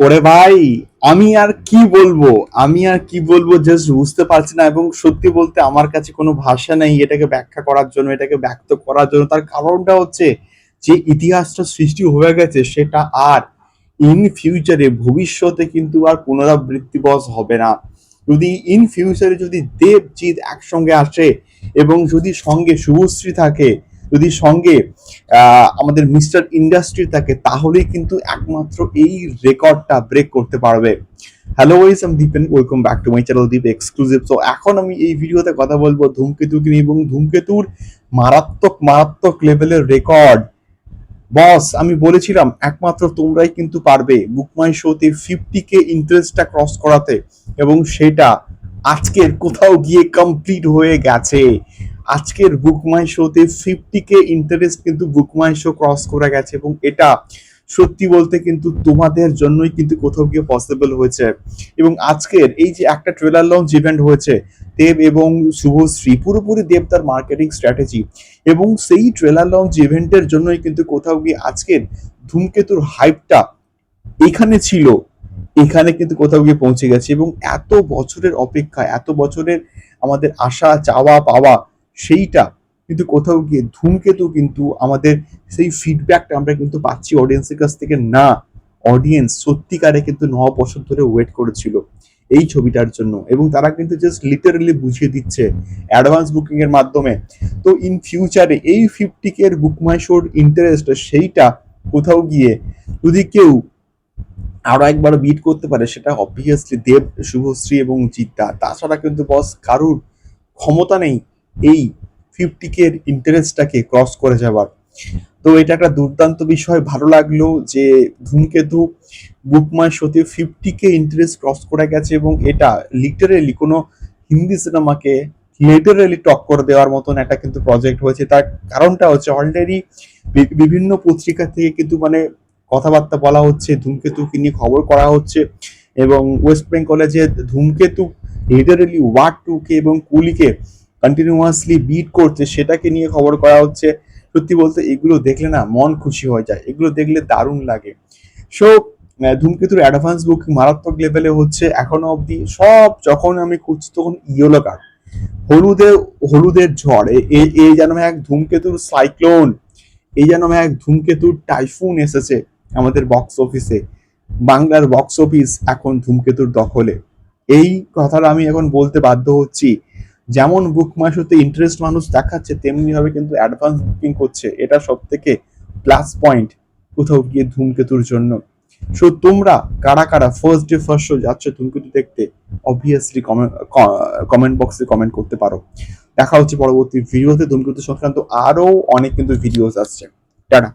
ওরে ভাই, আমি আর কি বলব? আমি আর কি বলব জাস্ট বুঝতে পারছি না এবং সত্যি বলতে আমার কাছে কোনো ভাষা নেই এটাকে ব্যাখ্যা করার জন্য, এটাকে ব্যক্ত করার জন্য। তার কারণটা হচ্ছে যে ইতিহাসটা সৃষ্টি হয়ে গেছে সেটা আর ইন ফিউচারে ভবিষ্যতে কিন্তু আর পুনরাবৃত্তি বস হবে না। যদি ইন ফিউচারে যদি দেবজিৎ একসঙ্গে আসে এবং যদি সঙ্গে শুভশ্রী থাকে যদি সঙ্গে আমাদের মিস্টার ইন্ডাস্ট্রি থাকে, তাহলেই কিন্তু একমাত্র এই রেকর্ডটা ব্রেক করতে পারবে। হ্যালো ওয়াইস আমি Dipen welcome back to my channel Deep exclusive তো এখন আমি এই ভিডিওতে কথা বলব ধূমকেতুকে নিয়ে এবং ধূমকেতুর মারাত্মক মারাত্মক লেভেলের রেকর্ড বস আমি বলেছিলাম, একমাত্র তোমরাই কিন্তু পারবে বুকমাই শোতে ফিফটি কে ইন্টারেস্টটা ক্রস করাতে এবং সেটা আজকের কোথাও গিয়ে কমপ্লিট হয়ে গেছে। আজকের বুকমাই শোতে ফিফটি কে ইন্টারেস্ট কিন্তু বুকমাই শো ক্রস করে গেছে এবং এটা সত্যি বলতে কিন্তু তোমাদের জন্যই কিন্তু কোথাও গিয়ে পসিবল হয়েছে। এবং আজকের এই যে একটা ট্রেলার লঞ্চ ইভেন্ট হয়েছে, দেব এবং শুভশ্রী, পুরোপুরি দেব তার মার্কেটিং স্ট্র্যাটেজি এবং সেই ট্রেলার লঞ্চ ইভেন্টের জন্যই কিন্তু কোথাও গিয়ে আজকের ধূমকেতুর হাইপটা এখানে ছিল, এখানে কিন্তু কোথাও গিয়ে পৌঁছে গেছে এবং এত বছরের অপেক্ষা, এত বছরের আমাদের আশা, চাওয়া, পাওয়া সেইটা কিন্তু কোথাও গিয়ে ধূমকেতু কিন্তু আমাদের সেই ফিডব্যাকটা আমরা কিন্তু পাচ্ছি অডিয়েন্সের কাছ থেকে, না অডিয়েন্স সত্যিকারে কিন্তু ন বছর ধরে ওয়েট করেছিল এই ছবিটার জন্য। এবং তারা কিন্তু জাস্ট লিটারালি বুঝিয়ে দিচ্ছে অ্যাডভান্স বুকিং এর মাধ্যমে। তো ইন ফিউচারে এই ফিফটি কে এর বুক মাই শোর ইন্টারেস্ট সেইটা কোথাও গিয়ে যদি কেউ আরও একবার বিট করতে পারে, সেটা অবভিয়াসলি দেব, শুভশ্রী এবং জিতা তাছাড়া কিন্তু বস কারুর ক্ষমতা নেই এই ফিফটি এর ইন্টারেস্টটাকে ক্রস করে যাবার। তো এটা একটা দুর্দান্ত বিষয়। ভালো লাগল যে ধূমকেতু বুকমাই শোতে ফিফটি কে ইন্টারেস্ট ক্রস করে গেছে এবং এটা লিটারেলি কোনো হিন্দি সিনেমাকে লিটারেলি টক করে দেওয়ার মতন একটা কিন্তু প্রজেক্ট হয়েছে। তার কারণটা হচ্ছে অলরেডি বিভিন্ন পত্রিকা থেকে কিন্তু মানে কথাবার্তা বলা হচ্ছে, ধূমকেতুকে নিয়ে খবর করা হচ্ছে এবং ওয়েস্ট বেঙ্গলে যে ধূমকেতু লিটারেলি ওয়ার্ড টু কে এবং কুলিকে কন্টিনিউয়াসলি বিট করছে, সেটাকে নিয়ে খবর করা হচ্ছে। সত্যি বলতে এগুলো দেখলে না মন খুশি হয়ে যায়, এগুলো দেখলে দারুণ লাগে। সো ধূমকেতুর অ্যাডভান্স বুকিং মারাত্মক লেভেলে হচ্ছে এখনও অবধি। সব যখন আমি খুঁজছি তখন ইয়েলো কার্ড হলুদের হলুদের ঝড়, এ- এই যেন এক ধূমকেতুর সাইক্লোন এই যেন এক ধূমকেতুর টাইফুন এসেছে আমাদের বক্স অফিসে বাংলার বক্স অফিস এখন ধূমকেতুর দখলে। এই কথাটা আমি এখন বলতে বাধ্য হচ্ছি। যেমন বুক মাসতে ইন্টারেস্ট মানুষ দেখাচ্ছে, তেমনি ভাবে কিন্তু অ্যাডভান্স বুকিং করছে। এটা সব থেকে প্লাস পয়েন্ট কোথাও গিয়ে ধূমকেতুর জন্য। সো তোমরা কারা কারা ফার্স্ট ডে ফার্স্ট শো যাচ্ছ ধূমকেতু দেখতে অবভিয়াসলি কমেন্ট বক্সে কমেন্ট করতে পারো। দেখা হচ্ছে পরবর্তী ভিডিওতে ধূমকেতু সংক্রান্ত আরও অনেক কিন্তু ভিডিওস আসছে। টাটা।